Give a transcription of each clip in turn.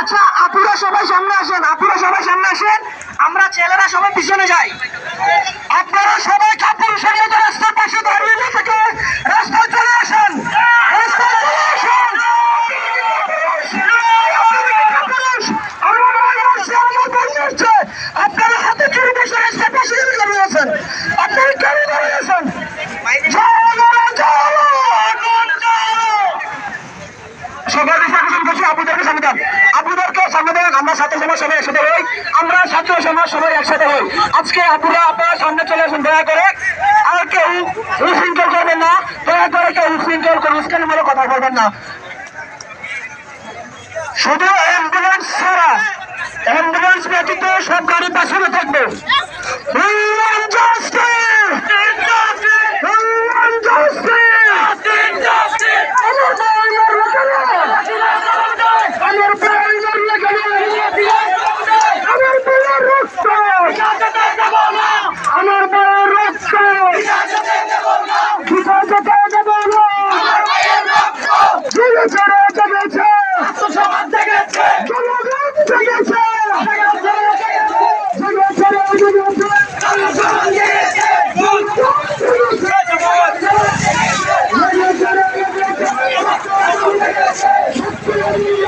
আচ্ছা আপুরা সবাই সামনে আসেন, আপুরা সবাই সামনে আসেন। আমরা ছেলেরা সবাই পিছনে যাই। আপনারা সবাই কাপুরুষের মতো রাস্তার পাশে দাঁড়িয়ে না থেকে রাস্তায় চলে আসেন। রাস্তায় চলে আসেন। আপনারা হাতে চুরি বসে রাস্তার পাশে দাঁড়িয়ে আছেন আপনারা কেন দাঁড়িয়ে আছেন! সবাই আপুদেরকে সামনে সামনে আমরা ছাত্র আমরা চলে আসুন, দয়া করে। আর কেউ উশৃঙ্খল করবেন না, দয়া করে কেউ উশৃঙ্খল করে উস্কানিমূলক কথা বলবেন না। শুধু অ্যাম্বুলেন্স ছাড়া Thank you.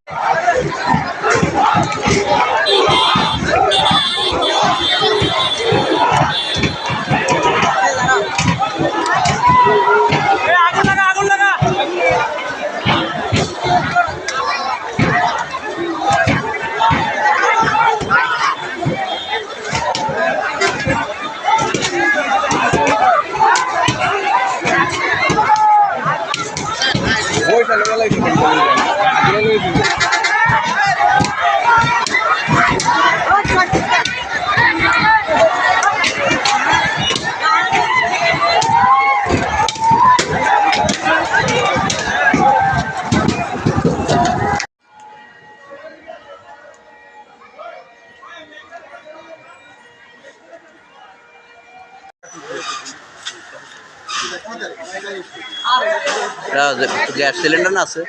গ্যাস সিলিন্ডার না আছে?